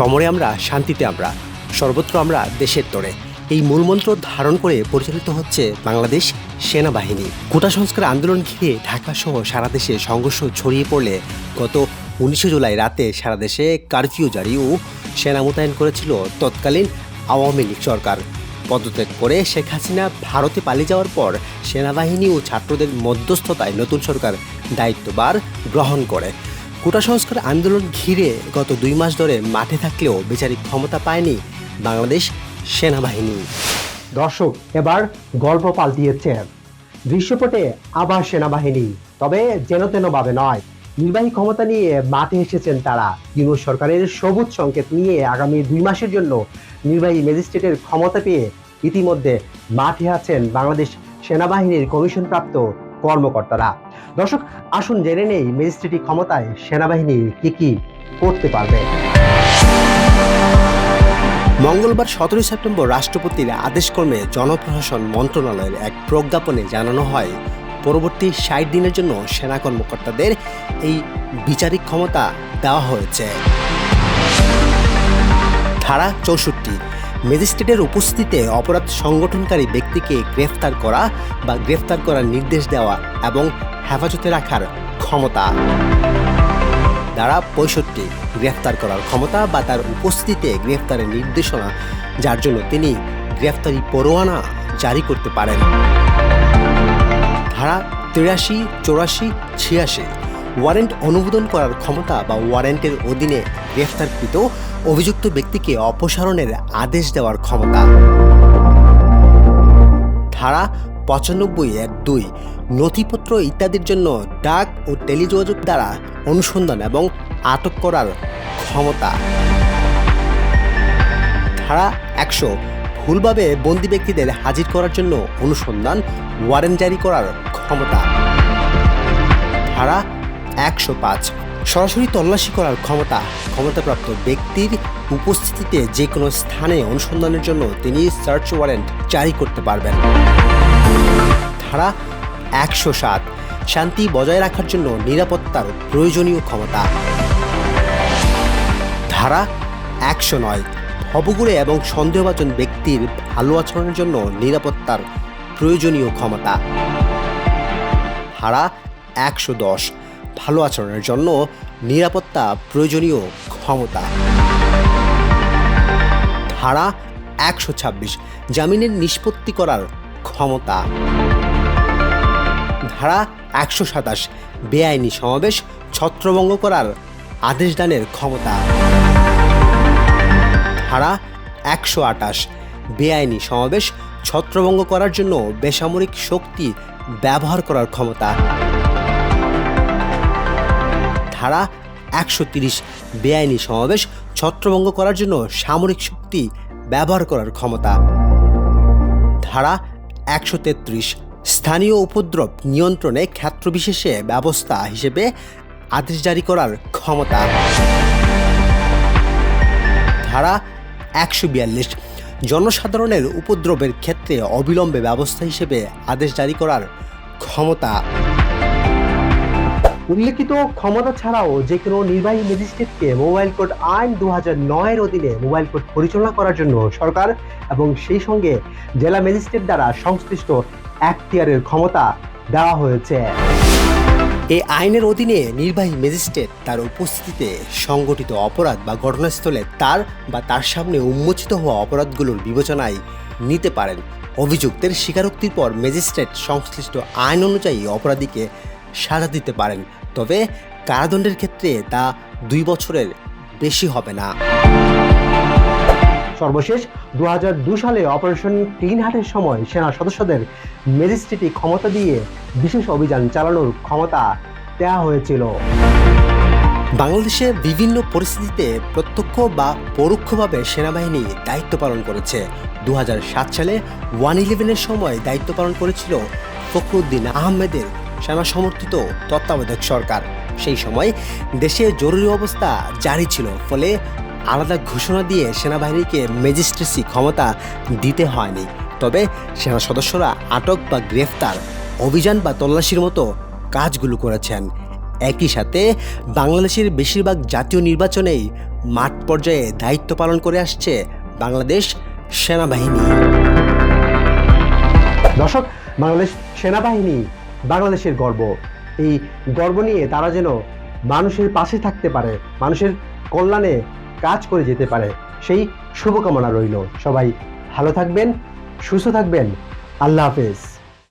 সমরে আমরা, শান্তিতে আমরা, সর্বত্র আমরা দেশের তরে। এই মূলমন্ত্র ধারণ করে পরিচালিত হচ্ছে বাংলাদেশ সেনাবাহিনী। কোটা সংস্কার আন্দোলন ঘিরে ঢাকা সহ সারা দেশে সংঘর্ষ ছড়িয়ে পড়লে গত উনিশে জুলাই রাতে সারা দেশে কারফিউ জারি ও সেনা মোতায়েন করেছিল তৎকালীন আওয়ামী লীগ সরকার। পদত্যাগ করে শেখ হাসিনা ভারতে পালিয়ে যাওয়ার পর সেনাবাহিনী ও ছাত্রদের মধ্যস্থতায় নতুন সরকার দায়িত্ববার গ্রহণ করে। কোটা সংস্কার আন্দোলন ঘিরে গত দুই মাস ধরে মাঠে থাকলেও বিচারিক ক্ষমতা পায়নি বাংলাদেশ সেনাবাহিনী। দর্শক, এবার গল্প পাল্টিয়েছে দৃশ্যপটে আবার সেনাবাহিনী, তবে যেন তেন ভাবে নয়। নির্বাহী ক্ষমতা নিয়ে মাঠে এসেছেন তারা। ইউনুস সরকারের সবুজ সংকেত নিয়ে আগামী দুই মাসের জন্য নির্বাহী ম্যাজিস্ট্রেটের ক্ষমতা পেয়ে ইতিমধ্যে মাঠে আছেন বাংলাদেশ সেনাবাহিনীর কমিশনপ্রাপ্ত কর্মকর্তারা। দর্শক, আসুন জেনে নেই ম্যাজিস্ট্রেটি ক্ষমতায় সেনাবাহিনী কি কি করতে পারবে। মঙ্গলবার সতেরোই সেপ্টেম্বর রাষ্ট্রপতির আদেশক্রমে জনপ্রশাসন মন্ত্রণালয়ের এক প্রজ্ঞাপনে জানানো হয়, পরবর্তী ষাট দিনের জন্য সেনা কর্মকর্তাদের এই বিচারিক ক্ষমতা দেওয়া হয়েছে। ধারা চৌষট্টি ম্যাজিস্ট্রেটের উপস্থিতিতে অপরাধ সংগঠনকারী ব্যক্তিকে গ্রেফতার করা বা গ্রেফতার করার নির্দেশ দেওয়া এবং হেফাজতে রাখার ক্ষমতা। দ্বারা পঁয়ষট্টি গ্রেফতার করার ক্ষমতা বা তার উপস্থিতিতে গ্রেফতারের নির্দেশনা, যার জন্য তিনি গ্রেফতারি পরোয়ানা জারি করতে পারেন। ধারা তিরাশি, চৌরাশি, ছিয়াশি, ওয়ারেন্ট অনুমোদন করার ক্ষমতা বা ওয়ারেন্টের অধীনে গ্রেফতারকৃত অভিযুক্ত ব্যক্তিকে অপসারণের আদেশ দেওয়ার ক্ষমতা। ধারা পঁচানব্বই এক দুই, নথিপত্র ইত্যাদির জন্য ডাক ও টেলিযোগাযোগ দ্বারা অনুসন্ধান এবং আটক করার ক্ষমতা। ধারা একশো, ভুলভাবে বন্দি ব্যক্তিদের হাজির করার জন্য অনুসন্ধান, ওয়ারেন্ট জারি করার ক্ষমতা। ধারা একশো পাঁচ সরাসরি তল্লাশি করার ক্ষমতা ক্ষমতাপ্রাপ্ত ব্যক্তির উপস্থিতিতে যে কোনো স্থানে অনুসন্ধানের জন্য তিনি সার্চ ওয়ারেন্ট জারি করতে পারবেন। ধারা একশো সাত, শান্তি বজায় রাখার জন্য নিরাপত্তার প্রয়োজনীয় ক্ষমতা। ধারা একশো নয় ভবগুড়ে এবং সন্দেহভাজন ব্যক্তির ভালো আচরণের জন্য নিরাপত্তার প্রয়োজনীয় ক্ষমতা। ধারা একশো দশ ভালো আচরণের জন্য নিরাপত্তা প্রয়োজনীয় ক্ষমতা। ধারা একশো ছাব্বিশ, জামিনের নিষ্পত্তি করার ক্ষমতা। ধারা একশো সাতাশ, বেআইনি সমাবেশ ছত্রভঙ্গ করার আদেশ দানের ক্ষমতা। ধারা একশো আটাশ, বেআইনি সমাবেশ ছত্রভঙ্গ করার জন্য বেসামরিক শক্তি ব্যবহার করার ক্ষমতা। ধারা একশো তিরিশ বেআইনি সমাবেশ ছত্রভঙ্গ করার জন্য সামরিক শক্তি ব্যবহার করার ক্ষমতা। ধারা একশো তেত্রিশ স্থানীয় উপদ্রব নিয়ন্ত্রণে ক্ষেত্রবিশেষে ব্যবস্থা হিসেবে আদেশ জারি করার ক্ষমতা। ধারা একশো বিয়াল্লিশ জনসাধারণের উপদ্রবের ক্ষেত্রে অবিলম্বে ব্যবস্থা হিসেবে আদেশ জারি করার ক্ষমতা। উল্লেখিত ক্ষমতা ছাড়াও যে কোনো নির্বাহী ম্যাজিস্ট্রেটকে মোবাইল কোড আইন দু হাজার নয়ের অধীনে মোবাইল কোড পরিচালনা করার জন্য সরকার এবং সেই সঙ্গে জেলা ম্যাজিস্ট্রেট দ্বারা সংশ্লিষ্ট এখতিয়ারের ক্ষমতা দেওয়া হয়েছে। এই আইনের অধীনে নির্বাহী ম্যাজিস্ট্রেট তার উপস্থিতিতে সংগঠিত অপরাধ বা ঘটনাস্থলে তার বা তার সামনে উন্মোচিত হওয়া অপরাধগুলোর বিবেচনায় নিতে পারেন। অভিযুক্তের স্বীকারোক্তির পর ম্যাজিস্ট্রেট সংশ্লিষ্ট আইন অনুযায়ী অপরাধীকে সাজা দিতে পারেন। তবে কারাদণ্ডের ক্ষেত্রে তা দুই বছরের বেশি হবে না। সর্বশেষ দু হাজার দু সালে অপারেশন ক্লিন হার্টের সময় সেনা সদস্যদের ম্যাজিস্ট্রেটি ক্ষমতা দিয়ে বিশেষ অভিযান চালানোর ক্ষমতা দেওয়া হয়েছিল। বাংলাদেশে বিভিন্ন পরিস্থিতিতে প্রত্যক্ষ বা পরোক্ষভাবে সেনাবাহিনী দায়িত্ব পালন করেছে। দু হাজার সাত সালে ওয়ান ইলেভেনের সময় দায়িত্ব পালন করেছিল ফখরুদ্দিন আহমেদের সেনা সমর্থিত তত্ত্বাবধায়ক সরকার। সেই সময় দেশে জরুরি অবস্থা জারি ছিল, ফলে আলাদা ঘোষণা দিয়ে সেনাবাহিনীকে ম্যাজিস্ট্রেসি ক্ষমতা দিতে হয়নি। তবে সেনা সদস্যরা আটক বা গ্রেফতার, অভিযান বা তল্লাশির মতো কাজগুলো করেছেন। একই সাথে বাংলাদেশের বেশিরভাগ জাতীয় নির্বাচনেই মাঠ পর্যায়ে দায়িত্ব পালন করে আসছে বাংলাদেশ সেনাবাহিনী। দর্শক, বাংলাদেশ সেনাবাহিনী বাংলাদেশের গর্ব। এই গর্ব নিয়ে তারা যেন মানুষের পাশে থাকতে পারে, মানুষের কল্যাণে কাজ করে যেতে পারে, সেই শুভকামনা রইল। সবাই ভালো থাকবেন, সুস্থ থাকবেন। আল্লাহ হাফেজ।